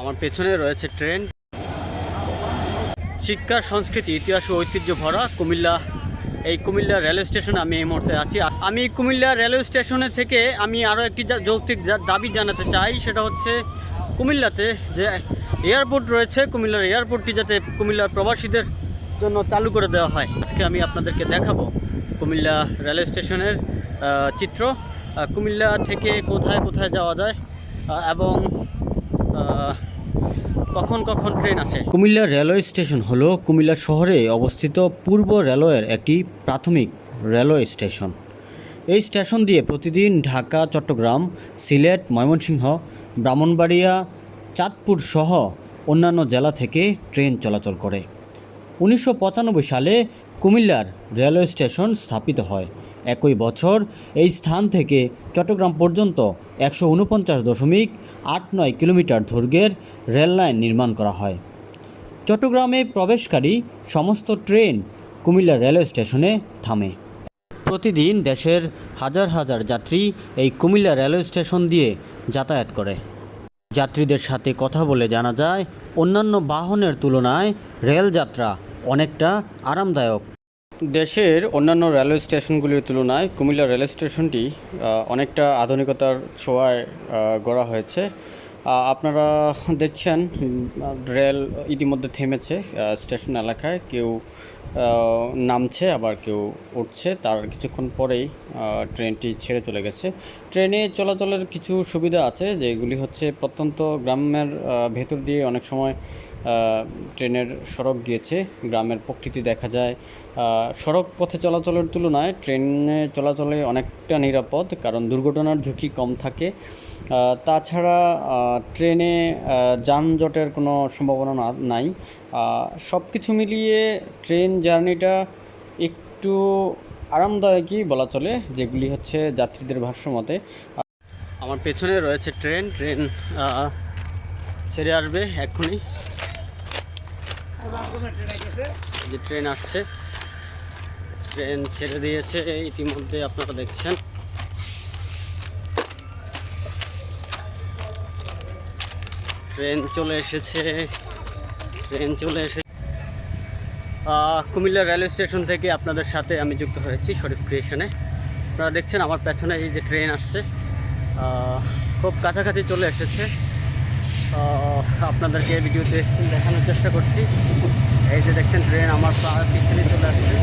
আমার পেছনে রয়েছে ট্রেন। শিক্ষা, সংস্কৃতি, ইতিহাস ও ঐতিহ্য ভরা কুমিল্লা। এই কুমিল্লা রেলওয়ে স্টেশনে আমি এই মুহূর্তে আছি। আমি কুমিল্লা রেলওয়ে স্টেশনে থেকে আমি আরও একটি যৌক্তিক দাবি জানাতে চাই। সেটা হচ্ছে, কুমিল্লাতে যে এয়ারপোর্ট রয়েছে, কুমিল্লার এয়ারপোর্টটি যাতে কুমিল্লার প্রবাসীদের জন্য চালু করে দেওয়া হয়। আজকে আমি আপনাদেরকে দেখাবো কুমিল্লা রেলওয়ে স্টেশনের চিত্র। কুমিল্লা থেকে কোথায় কোথায় যাওয়া যায় এবং কখন কখন ট্রেন আসে? কুমিল্লা রেলওয়ে স্টেশন হলো কুমিল্লা শহরে অবস্থিত পূর্ব রেলওয়ের একটি প্রাথমিক রেলওয়ে স্টেশন। এই স্টেশন দিয়ে প্রতিদিন ঢাকা, চট্টগ্রাম, সিলেট, ময়মনসিংহ, ব্রাহ্মণবাড়িয়া, চাঁদপুর সহ অন্যান্য জেলা থেকে ট্রেন চলাচল করে। উনিশশো পঁচানব্বই সালে কুমিল্লার রেলওয়ে স্টেশন স্থাপিত হয়। একই বছর এই স্থান থেকে চট্টগ্রাম পর্যন্ত একশো উনপঞ্চাশ দশমিক আট নয় কিলোমিটার দৈর্ঘ্যের রেল লাইন নির্মাণ করা হয়। চট্টগ্রামে প্রবেশকারী সমস্ত ট্রেন কুমিল্লা রেলওয়ে স্টেশনে থামে। প্রতিদিন দেশের হাজার হাজার যাত্রী এই কুমিল্লা রেলওয়ে স্টেশন দিয়ে যাতায়াত করে। যাত্রীদের সাথে কথা বলে জানা যায়, অন্যান্য বাহনের তুলনায় রেলযাত্রা অনেকটা আরামদায়ক। দেশের অন্যান্য রেলওয়ে স্টেশনগুলির তুলনায় কুমিল্লা রেলওয়ে স্টেশনটি অনেকটা আধুনিকতার ছোঁয়ায় গড়া হয়েছে। আপনারা দেখছেন রেল ইতিমধ্যে থেমেছে স্টেশন এলাকায়। কেউ নামছে, আবার কেউ উঠছে। তার কিছুক্ষণ পরেই ট্রেনটি ছেড়ে চলে গেছে। ট্রেনে চলাচলের কিছু সুবিধা আছে, যেগুলি হচ্ছে প্রত্যন্ত গ্রামের ভেতর দিয়ে অনেক সময় ট্রেনের সড়ক গিয়েছে, গ্রামের প্রকৃতি দেখা যায়। সড়ক পথে চলাচলের তুলনায় ট্রেনে চলাচলে অনেকটা নিরাপদ, কারণ দুর্ঘটনার ঝুঁকি কম থাকে। তাছাড়া ট্রেনে যানজটের কোনো সম্ভাবনা নাই। সব কিছু মিলিয়ে ট্রেন জার্নিটা একটু আরামদায়কই বলা চলে, যেগুলি হচ্ছে যাত্রীদের ভাষ্য মতে আমার পেছনে রয়েছে ট্রেন ট্রেন ছেড়ে আসবে এক্ষুনি। যে ট্রেন আসছে। ট্রেন ছেড়ে দিয়েছে ইতিমধ্যে আপনারা দেখছেন। ট্রেন চলে এসেছে ট্রেন চলে আহ, কুমিল্লা রেলওয়ে স্টেশন থেকে আপনাদের সাথে আমি যুক্ত হয়েছি শরীফ ক্রিয়েশনে। আপনারা দেখছেন আমার পেছনে এই যে ট্রেন আসছে। খুব কাছাকাছি চলে এসেছে। আপনাদেরকে ভিডিওতে দেখানোর চেষ্টা করছি। এই যে দেখছেন ট্রেন আমার পিছনে চলে আসছে।